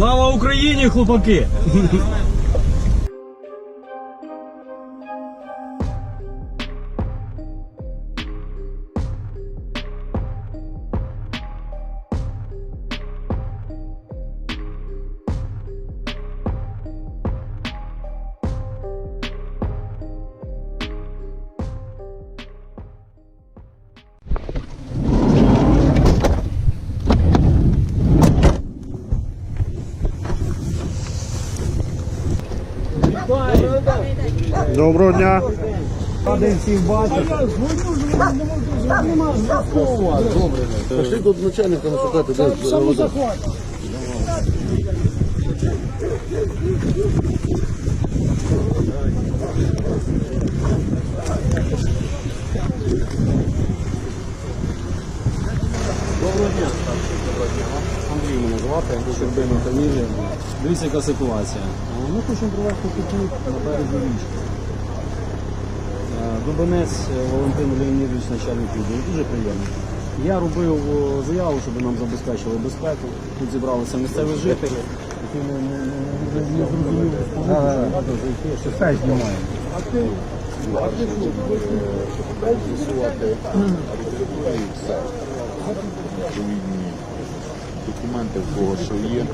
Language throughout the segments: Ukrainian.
Слава Україні, хлопаки! Доброго дня. Радий всіх бачити. Пошли до начальника шукати, де завода. Андрій мене звати, Щербина фамілія. Дивіться, яка ситуація. Е, Ми хочемо провести пікнік на березі річки. Е, Дубенець Валентин Леонідович, начальник відділу, дуже приємно. Я робив заяву, щоб нам забезпечили безпеку. Тут зібралися місцеві жителі, які не, не, не, не зрозуміли, що все знімає. Документи в кого що є.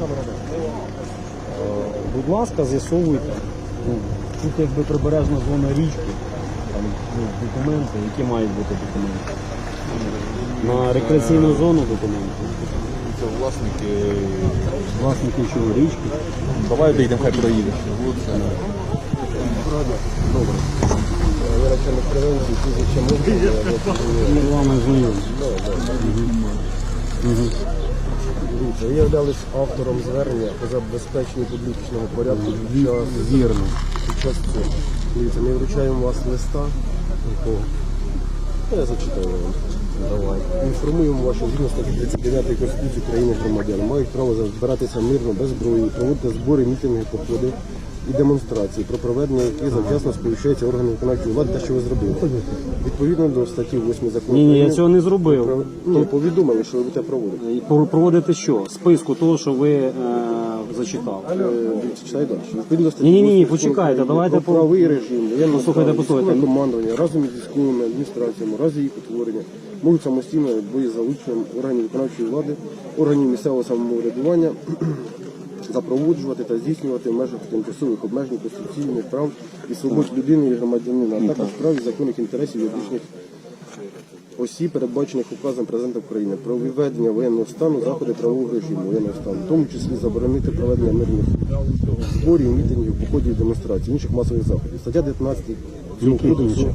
Будь ласка, з'ясовуйте. Ну, Тут якби прибережна зона річки, там ну, документи, які мають бути документи. На рекреаційну зону документи. Це власники. Власники чого річки. Давай обійдемо, хай проїде. Ми з вами знайомі. Дивіться, ви являлись автором звернення по забезпеченню публічного порядку під час, Вірно. під час цього. Дивіться, ми вручаємо вас листа. якого- Ну, Я зачитаю вам. Давай. Інформуємо вас, що згідно статті 39 Конституції України громадян мають право збиратися мирно, без зброї, проводити збори, мітинги, походи і демонстрації, про проведення яких завчасно сповіщається органи виконавчої влади, те, що ви зробили. Відповідно до статті 8 закону Ні, ні, я цього не зробив. про- ну, повідомили, що ви будете проводити. І пор- Проводити що? Списку того, що ви е, зачитав. Е, читай далі. Відповідно до статті Ні-ні-ні, 8 почекайте, України давайте про по- правовий режим, воєнного Послухайте, стану, послухайте. військове командування разом із військовими адміністраціями, разом їх утворення, можуть самостійно бої залученням органів виконавчої влади, органів місцевого самоврядування запроводжувати та здійснювати в межах тимчасових обмежень конституційних прав і свобод людини і громадянина, а також прав і законних інтересів юридичних осіб, передбачених указом президента України про введення воєнного стану, заходи правового режиму воєнного стану, в тому числі заборонити проведення мирних зборів, мітингів, походів, демонстрацій, інших масових заходів. Стаття 19 цього кодексу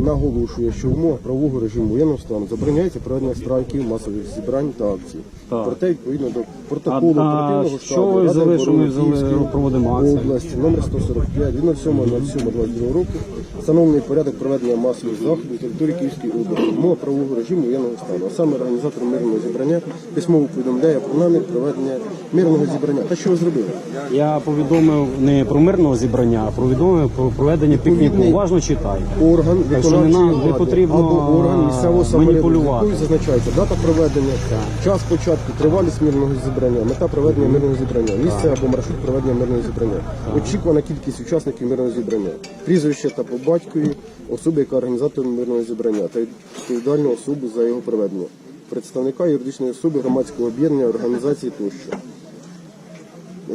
наголошує, що в умовах правового режиму воєнного стану забороняється проведення страйків, масових зібрань та акцій. Так. Проте відповідно до протоколу А- а що ви взяли, що ми взяли, проводимо акції? області номер 145 від 07.07.22 року встановлений порядок проведення масових заходів території Київської області. в Мова правового режиму воєнного стану. А саме організатор мирного зібрання письмово повідомляє про намір проведення мирного зібрання. Та що ви зробили? Я повідомив не про мирного зібрання, а повідомив про проведення пікніку. Уважно читай. Орган виконавчої нам- не влади потрібно, або орган місцевого самоврядування, маніпулювати. якою зазначається дата проведення, час початку, тривалість мирного зібрання, мета проведення мирного зібрання, місце або маршрут проведення мирного зібрання, очікувана кількість учасників мирного зібрання, прізвище та по батькові особи, яка організатор мирного зібрання, та відповідальну особу за його проведення, представника юридичної особи, громадського об'єднання, організації тощо.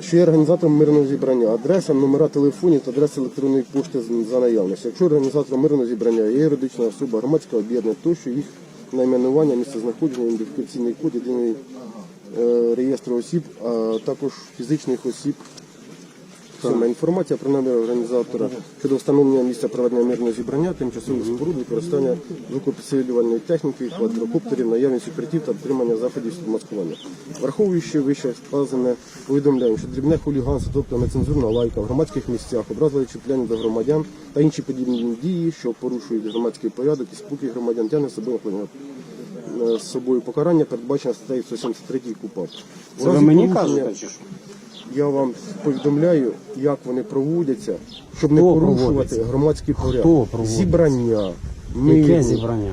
Що є організатором мирного зібрання, адреса, номера телефонів та адреса електронної пошти за наявності. Якщо організатором мирного зібрання є юридична особа, громадське об'єднання, то що їх найменування, місце знаходження, ідентифікаційний код, єдиний е, реєстр осіб, а також фізичних осіб. Саме інформація про намір організатора щодо встановлення місця проведення мирного зібрання, тимчасових споруд, використання звукопідсилювальної техніки, квадрокоптерів, наявність укриттів та дотримання заходів маскування. Враховуючи вище сказане, повідомляємо, що дрібне хуліганство, тобто нецензурна лайка в громадських місцях, образливе чіпляння до громадян та інші подібні дії, що порушують громадський порядок і спокій громадян, тягне собою е, з собою покарання, передбачено статтею 173 КУПАП. Це ви мені кажете чи що? Я вам повідомляю, як вони проводяться, щоб не Хто порушувати проводиться? громадський порядок. Хто проводиться? Зібрання, Яке зібрання?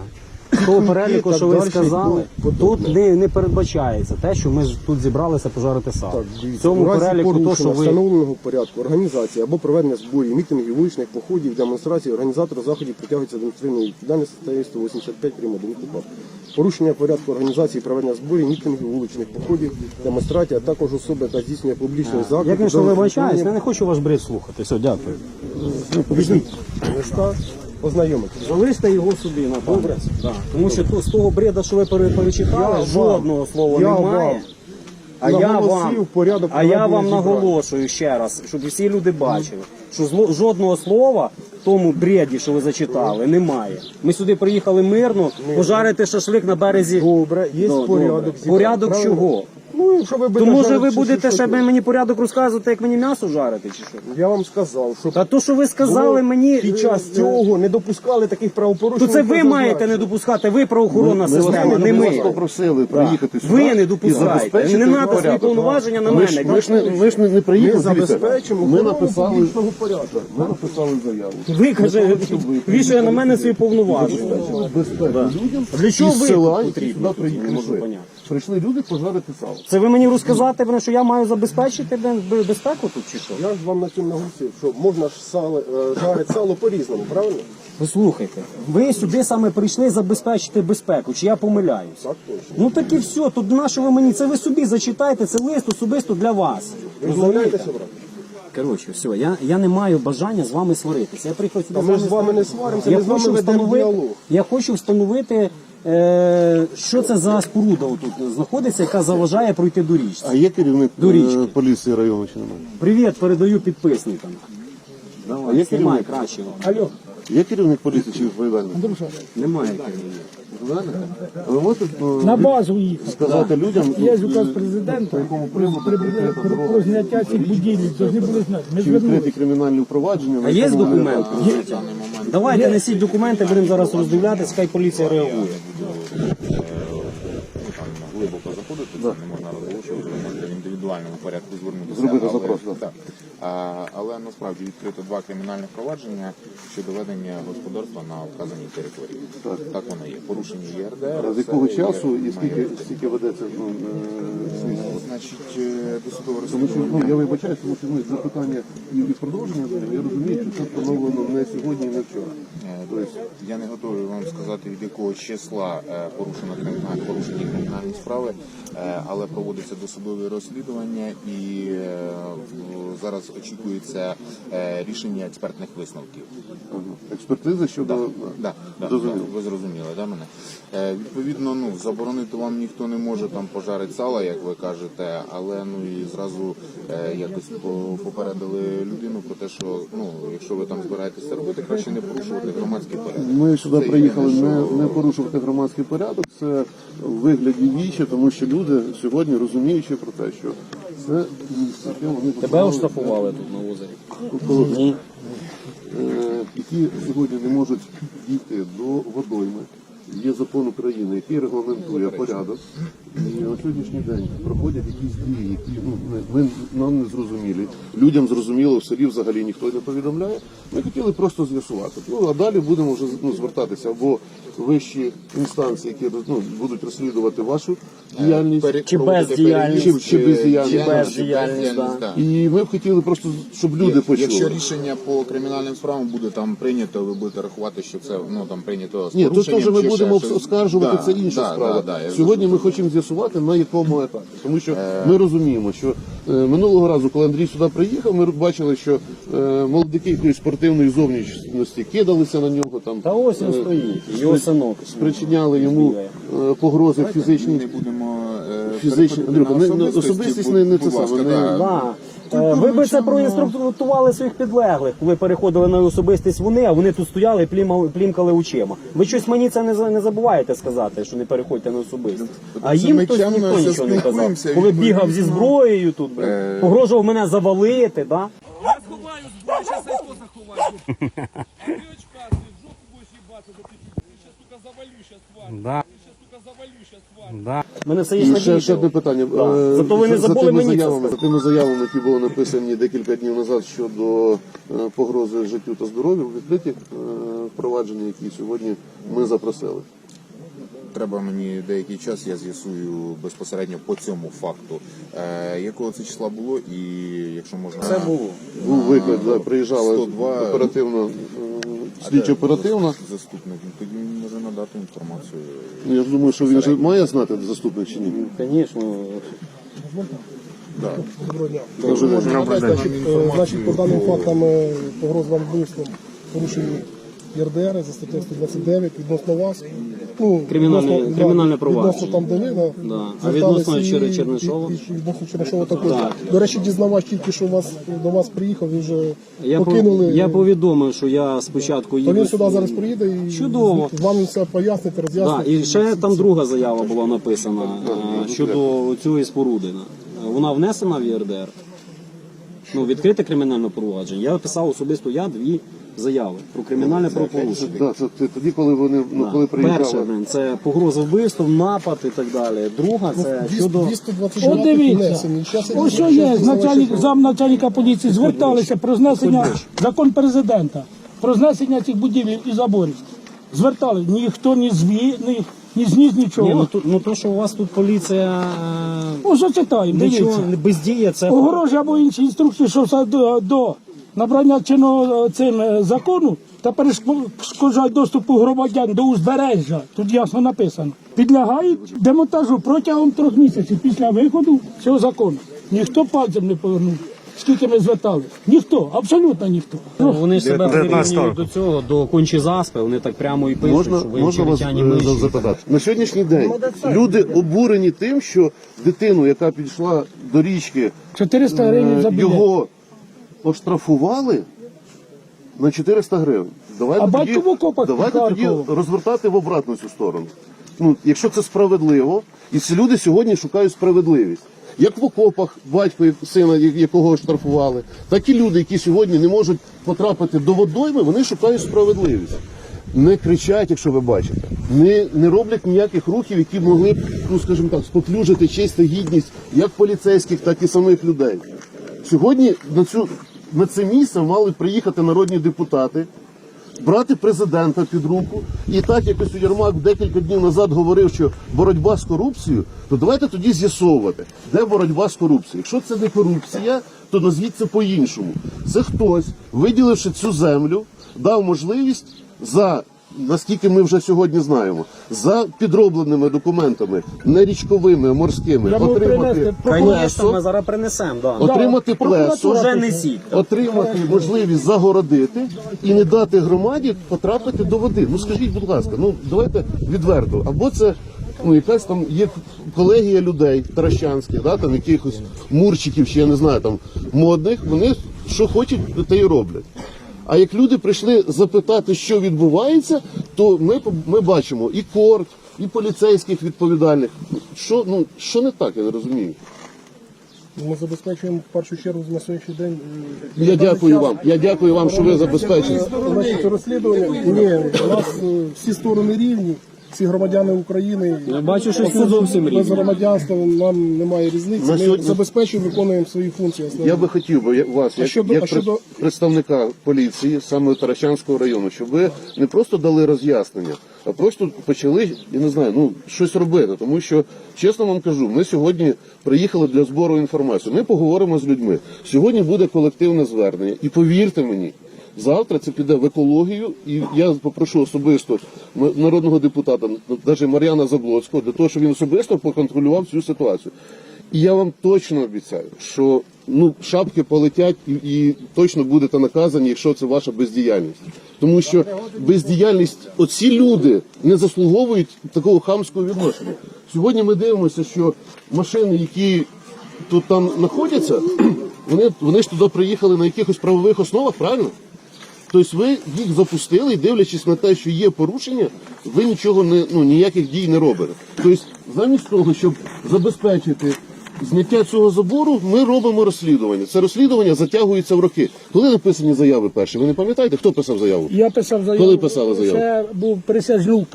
Того переліку, що ви сказали, тут не, не передбачається те, що ми ж тут зібралися пожарити. Так, в дивіться, цьому у разі переліку то, порушення що ви встановленого порядку організації або проведення зборів, мітингів, вуличних походів, демонстрацій, організатор заходів притягується до адміністративної відповідальності статтею 185 прим. 1 КУПАП. Порушення порядку організації проведення зборів, мітингів, вуличних походів, демонстрацій, а також особи, яка здійснює публічний заклик. Я, звісно, до вибачаюсь, я не хочу ваш бред слухати. Все, дякую. Візьміть листа, ознайомитись. Залиште його собі на добре. Да. Тому що то, з того бреда, що ви пере- перечитали, Я жодного вам- слова я немає. вам А я наголосив вам, порядок а я проведення вам зібрань. наголошую ще раз, щоб всі люди бачили, що зло- жодного слова в тому бреді, що ви зачитали, немає. Ми сюди приїхали мирно, пожарити шашлик на березі. Добре, є Ну, порядок. зібрань, Порядок правильно? чого? Ну, якщо ви То будете може ви жарити, будете ще що- мені порядок розказувати, як мені м'ясо жарити, чи що? Я вам сказав, що Та то, що ви сказали було мені під час е, цього не допускали таких правопорушень. То це ви маєте не допускати, ви правоохоронна система, не ми вас ми. попросили приїхати сюди. Ви не і допускаєте. забезпечити Не треба свої порядок. повноваження на Ми ж, мене. ми ж не, ми ж не, не Ми приїхали. дивіться, забезпечимо Ми написали, публічного порядку. ми написали заяву. Ви каже, вішає на мене свої повноваження. Безпеку людям Для чого із ви села, які потрібні? сюди приїхали. Не можу ви. поняти. Прийшли люди пожарити сало. Це ви мені розказати, блин, що я маю забезпечити блин, безпеку тут чи що? Я ж вам на цьому наголосив, що можна ж сало, е, жарити сало по-різному, правильно? Послухайте, ви сюди саме прийшли забезпечити безпеку, чи я помиляюсь? Так точно. Ну так і все, тут на що ви мені? Це ви собі зачитайте, це лист особисто для вас. Розмовляєтеся, брат? Коротше, все, я, я не маю бажання з вами сваритися. Я приїхав сюди Та ми ж з вами не сваримося, Я ми з вами хочу, ведемо встановити, діалог. я хочу встановити, що це за споруда тут знаходиться, яка заважає пройти до річці. А є керівник До річки. е, поліції району чи немає? Привіт, передаю підписникам. А є Знімай керівник? краще. Алло, Є керівник поліції чи відповідальний? немає керівника. Ви можете е, На базу їхати. сказати людям, Є е, указ президента по якому приводу про, зняття цих будівель, повинні були знати. Ми чи відкриті звернулися. кримінальні впровадження? на А є якому документ? Давайте несіть документи, будемо зараз роздивлятися, хай поліція реагує. Глибоко заходити, це не можна розголошувати, можна в індивідуальному порядку звернутися. Зробити запрос, так. Так. Але насправді відкрито два кримінальних провадження щодо ведення господарства на вказаній території. Так, воно є. Порушення ЄРДР. З якого часу і скільки, скільки ведеться ну, е, слідство? Значить, е, досудове Тому що розслідування. ну, я вибачаюся, тому що ну, запитання і, і продовження за ним, я розумію, що це встановлено не сьогодні і не вчора. Е, Тобто я не готовий вам сказати, від якого числа е, порушено кримінальні порушені кримінальні справи, е, але проводиться досудове розслідування і е, в- зараз очікується е, рішення експертних висновків. Експертиза щодо Да, да, Зрозуміло. ви зрозуміли, да, мене? Е, відповідно, ну заборонити вам ніхто не може там пожарити сало, як ви кажете, але ну і зразу е, якось попередили людину про те, що ну якщо ви там збираєтеся робити, краще не порушувати громадський порядок. Ми сюди Це приїхали не, що- не порушувати громадський порядок. Це в вигляді вічі, тому що люди сьогодні розуміючи про те, що це Тебе оштрафували тут на озері? тобто, е, які сьогодні не можуть дійти до водойми. Є закон України, який регламентує порядок. На сьогоднішній день проходять якісь дії, які ну, ми, нам не зрозумілі. Людям зрозуміло, в селі взагалі ніхто не повідомляє. Ми хотіли просто з'ясувати. Ну, а далі будемо вже ну, звертатися або вищі інстанції, які ну, будуть розслідувати вашу діяльність. Чи бездіяльність. Чи- чи бездіяльність. чи Чи бездіяльність, да. да. І ми б хотіли просто, щоб люди почули. Якщо рішення по кримінальним справам буде там прийнято, ви будете рахувати, що це ну там прийнято з Ні, то порушенням теж ми чи будемо щось. оскаржувати, Да, це інша да, справа. да, да, я Сьогодні ми зрозумів. хочемо з'ясувати на якому етапі, тому що ми розуміємо, що е, минулого разу, коли Андрій сюди приїхав, ми бачили, що е, молодики якоїсь спортивної зовнішності кидалися на нього там. Та ось він е, стоїть, його синок. Спричиняли йому е, погрози фізичні. е, Фізичні Андрюха, особистість не це саме. Е, Ви би це проінструктували своїх підлеглих, коли переходили на особистість вони, а вони тут стояли і плімали- плімкали очима. Ви щось мені це не, за- не забуваєте сказати, що не переходьте на особистість. А Це їм ми хтось чемно ніхто все нічого не казав. Коли відповідно. бігав зі зброєю тут, блін, Е. погрожував мене завалити, да? Я сховаю зброю, зараз айко заховаю. А ти очка, ти в жопу будеш їбати, бо ти зараз, сука, завалю, зараз тварь. Да. У мене все є І ще, ще відео. одне питання. Да. Е, Зато ви не за- за забули тими мені це заявами, сказати. за тими заявами, які були написані декілька днів назад щодо е, погрози життю та здоров'ю, відкриті е, впровадження, які сьогодні ми запросили. треба мені деякий час, я з'ясую безпосередньо по цьому факту, е, якого це числа було, і якщо можна Це було. Був виклик, да, приїжджала 102. оперативно, слідчо оперативно. заступник, ну, тоді він може надати інформацію. Ну, я ж думаю, що він вже має знати заступник чи ні. Звісно. Да. дня. день. Значить, е, значить, по даним фактам е, погроз вам вбивством порушені ЄРДР за статтею 129 відносно вас. Ну, Кримінальне- відносно- кримінальне провадження. Відносно там де да. А звертались відносно і- Чернишова? і- і Відносно Чернишова також. Так. До речі, дізнавач тільки що вас, до вас приїхав і вже Я, по- покинули. я повідомив, що я спочатку То їду. він сюди зараз приїде і Чудово. з вами все пояснить, Да, і ще там друга заява була написана е, щодо цієї споруди. Вона внесена в ЄРДР. Ну, відкрите кримінальне провадження. Я писав особисто я дві заяви про кримінальне правопорушення. Да, це, це тоді, коли вони ну, коли приїжджали. блин, це погроза вбивством, напад і так далі. Друга це щодо 229 От дивіться, ось що є, начальник, це зам начальника поліції зверталися про знесення закон президента, про знесення цих будівель і заборів. Звертали, ніхто ні зві, ні, ні зніс Ні, ну, нічого. то, ну то, що у вас тут поліція е, Ну, що читаємо, нічого не бездіє, це Огорожі або інші інструкції, що все до, до набрання чинного е, цим е, закону та перешкоджають доступу громадян до узбережжя, тут ясно написано, підлягають демонтажу протягом трьох місяців після виходу цього закону. Ніхто пальцем не повернув. Скільки ми звертали? Ніхто, абсолютно ніхто. Ну, вони ж себе 19 прирівнюють до цього, до кончі заспи, вони так прямо і пишуть, Можна, що ви можна вас е, миші. запитати? На сьогоднішній день люди обурені тим, що дитину, яка підійшла до річки, 400 гривень за білет. його оштрафували на 400 гривень. Давайте А тоді, давайте тоді розвертати в обратну цю сторону. Ну, якщо це справедливо, і ці люди сьогодні шукають справедливість. Як в окопах батько і сина, якого штрафували, так і люди, які сьогодні не можуть потрапити до водойми, вони шукають справедливість. Не кричать, якщо ви бачите, не, не роблять ніяких рухів, які могли б, ну скажімо так, споплюжити честь та гідність як поліцейських, так і самих людей. Сьогодні на цю на це місце мали приїхати народні депутати, брати президента під руку. І так якось у Єрмак декілька днів назад говорив, що боротьба з корупцією, то давайте тоді з'ясовувати, де боротьба з корупцією. Якщо це не корупція, то назвіть це по-іншому. Це хтось, виділивши цю землю, дав можливість за. Наскільки ми вже сьогодні знаємо, за підробленими документами, не річковими, а морськими, Я можу отримати принести плесо, ми зараз принесемо, да. отримати плесо, Вже несіть. отримати можливість загородити і не дати громаді потрапити до води. Ну скажіть, будь ласка, ну давайте відверто. Або це ну якась там є колегія людей таращанських, да, там якихось мурчиків, чи я не знаю, там модних. Вони що хочуть, те й роблять. А як люди прийшли запитати, що відбувається, то ми, ми бачимо і корт, і поліцейських відповідальних. Що ну що не так, я не розумію. Ми забезпечуємо в першу чергу на сьогоднішній день. е, Я дякую вам. Я дякую вам, що ви забезпечені. Розслідування. Ні, у нас е, всі сторони рівні, всі громадяни України. Я бачу, що не зовсім Без громадянства нам немає різниці. На Ми сьогодні- забезпечуємо, виконуємо свої функції. основні. Я би хотів би я- вас, як, щодо- як а щодо- пред- представника поліції саме Таращанського району, щоб ви не просто дали роз'яснення, а просто почали, я не знаю, ну щось робити. Тому що, чесно вам кажу, ми сьогодні приїхали для збору інформації. Ми поговоримо з людьми. Сьогодні буде колективне звернення, і повірте мені. Завтра це піде в екологію, і я попрошу особисто народного депутата, навіть Мар'яна Заблоцького, для того, щоб він особисто поконтролював цю ситуацію. І я вам точно обіцяю, що ну шапки полетять і, і точно будете наказані, якщо це ваша бездіяльність. Тому що бездіяльність, оці люди не заслуговують такого хамського відношення. Сьогодні ми дивимося, що машини, які тут там знаходяться, вони, вони ж туди приїхали на якихось правових основах, правильно? Тобто ви їх запустили і дивлячись на те, що є порушення, ви нічого не ну ніяких дій не робите. Тобто, замість того, щоб забезпечити зняття цього забору, ми робимо розслідування. Це розслідування затягується в роки. Коли написані заяви перші? Ви не пам'ятаєте, хто писав заяву? Я писав заяву. Коли писали заяву? Це був присяжнюк.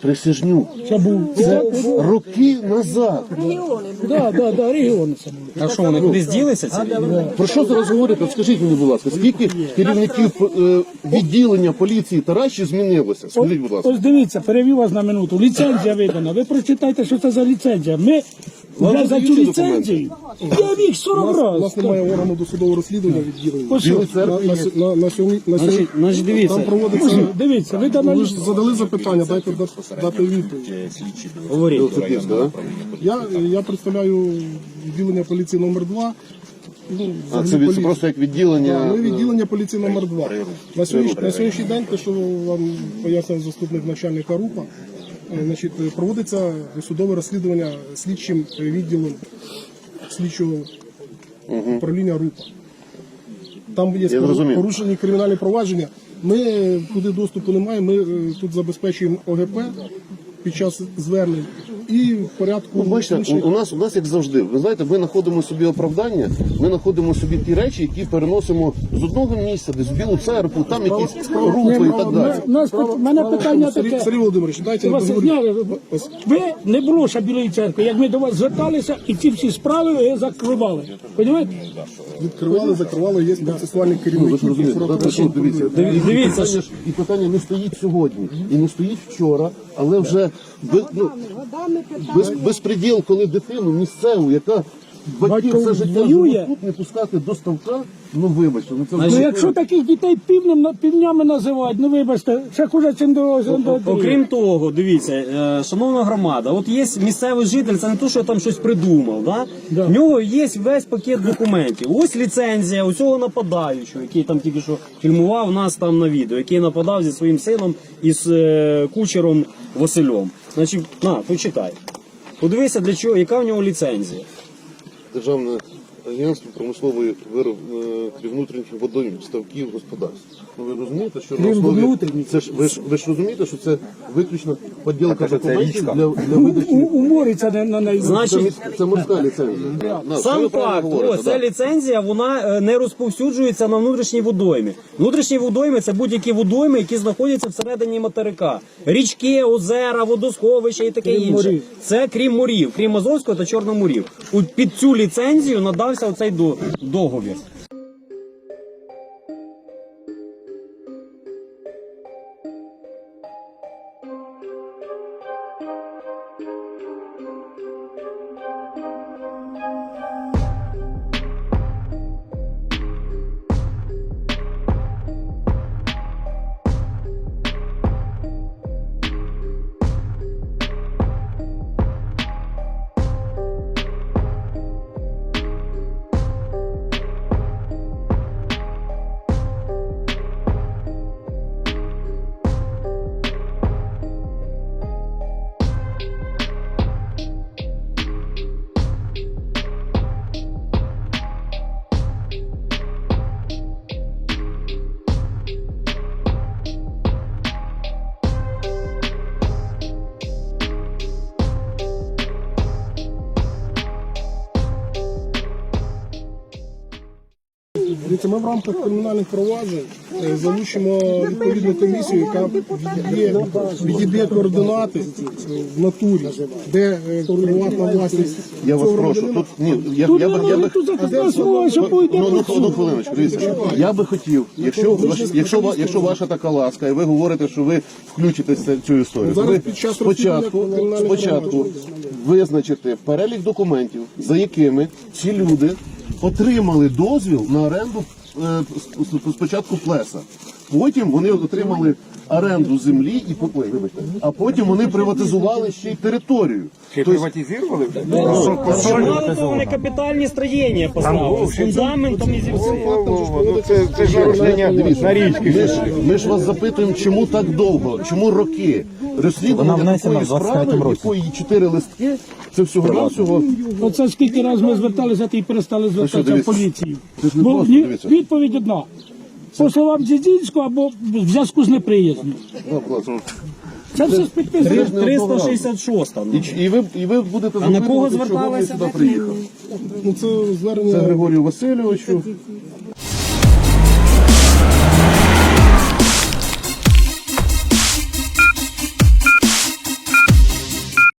Присяжнюк. Це був. Це роки назад. Да, да, да, регіони це були. А що, вони кудись ділися? Ці? Про що зараз говорити? От скажіть мені, будь ласка, скільки керівників е, відділення поліції Тараші змінилося? Скажіть, будь ласка. Ось дивіться, перевів вас на минуту. Ліцензія видана. Ви прочитайте, що це за ліцензія. Ми вже за цю дають ліцензію. Я їх 40 У нас разів. немає органу досудового розслідування відділення. Білий що. На, на, є. на, на сьогодні, на сьогодні Значить, значить, дивіться. там проводиться. Дивіться, видана Ви ж задали запитання, дайте да- дати відповідь. Говоріть. Я, я представляю відділення поліції номер 2 Ну, А взагалі це, від- це поліція. просто як відділення. Ми відділення поліції номер 2 На сьогоднішній, на сьогоднішній день, те, що вам пояснив заступник начальника РУПа, е, значить, е, проводиться судове розслідування слідчим е, відділом слідчого управління РУПа. Там є порушені кримінальні провадження. Ми е, туди доступу не маємо. Ми тут забезпечуємо ОГП під час звернень і в порядку Ну, бачите, інших- у, у нас у нас як завжди. Ви знаєте, ми знаходимо собі оправдання, ми знаходимо собі ті речі, які переносимо з одного місця, десь в білу церкву, там якісь рупи і так далі. У нас пит- мене питання Сергій, таке. Сергій Володимирович, дайте я Вас договорю. зняли. Ви не ще білої церкви, як ми до вас зверталися, і ці всі справи ви закривали. Понімаєте? Відкривали, закривали, є процесуальні Ну, ви ж керівники. розумієте, да, це що, дивіться, дивіться, питання, ж- і питання не стоїть сьогодні, і не стоїть вчора, але вже без, ну, без, безпреділ, коли дитину місцеву, яка батьків Батько все життя воює. живуть тут, не пускати до ставка, ну вибачте, ну це Ну вже- якщо таких дітей півнем на півнями називають, ну вибачте, ще хуже, чим до, до Окрім того, дивіться, е, шановна громада, от є місцевий житель, це не то, що я там щось придумав. Да? Да. В нього є весь пакет документів. Ось ліцензія у цього нападаючого, який там тільки що фільмував нас там на відео, який нападав зі своїм сином і з е, кучером Василем. Значить, на, почитай. Подивися, для чого, яка в нього ліцензія. Державне агентство промислової вироб е, внутрішніх водойм, ставків, господарств. Ну ви розумієте, що на основі внутрішніх. це ж ви ж ви ж розумієте, що це виключно поділка документів для, для у, видачі. у морі це не на неї. Це, Значить, міс- це морська ліцензія. На, що Сам ви правильно факт, говорите, ось ця да. ліцензія, вона е, не розповсюджується на внутрішній водоймі. Внутрішні водойми це будь-які водойми, які знаходяться всередині материка. Річки, озера, водосховища і таке Крім інше. морів. Це крім морів, крім Азовського та Чорноморів. У- Під цю ліцензію надався оцей до- договір. Ми в рамках кримінальних проваджень е, залучимо відповідну комісію, яка відійде, координати е, в натурі, де е, приватна власність. Я вас прошу. Тут ні, я, Тут я, би, я би. Ну, ну, одну хвилиночку, дивіться. Я би хотів, якщо, якщо, якщо ваша така ласка, і ви говорите, що ви включитеся в цю історію, ви під час спочатку, спочатку визначите перелік документів, за якими ці люди отримали дозвіл на оренду спочатку плеса. Потім вони отримали оренду землі і вибачте, а потім вони приватизували ще й територію. Тобто, Мало того, вони капітальні строєння поставили з фундаментом і зі всім. Дивіться, ми, ж, ми ж вас запитуємо, чому так довго, чому роки? Розслідування такої справи, якої 4 листки, це всього навсього Оце скільки разів ми зверталися, ти перестали звертатися в поліцію. це ж не Бо дивіться. відповідь одна. По словам Дзідзінського або в зв'язку з неприязнью. Ну. Це все з спектизм. 366 І, ч- і, ви, і ви будете А на кого запитувати, чого ви зверталися? сюди приїхав. Ну, це Це Григорію Васильовичу.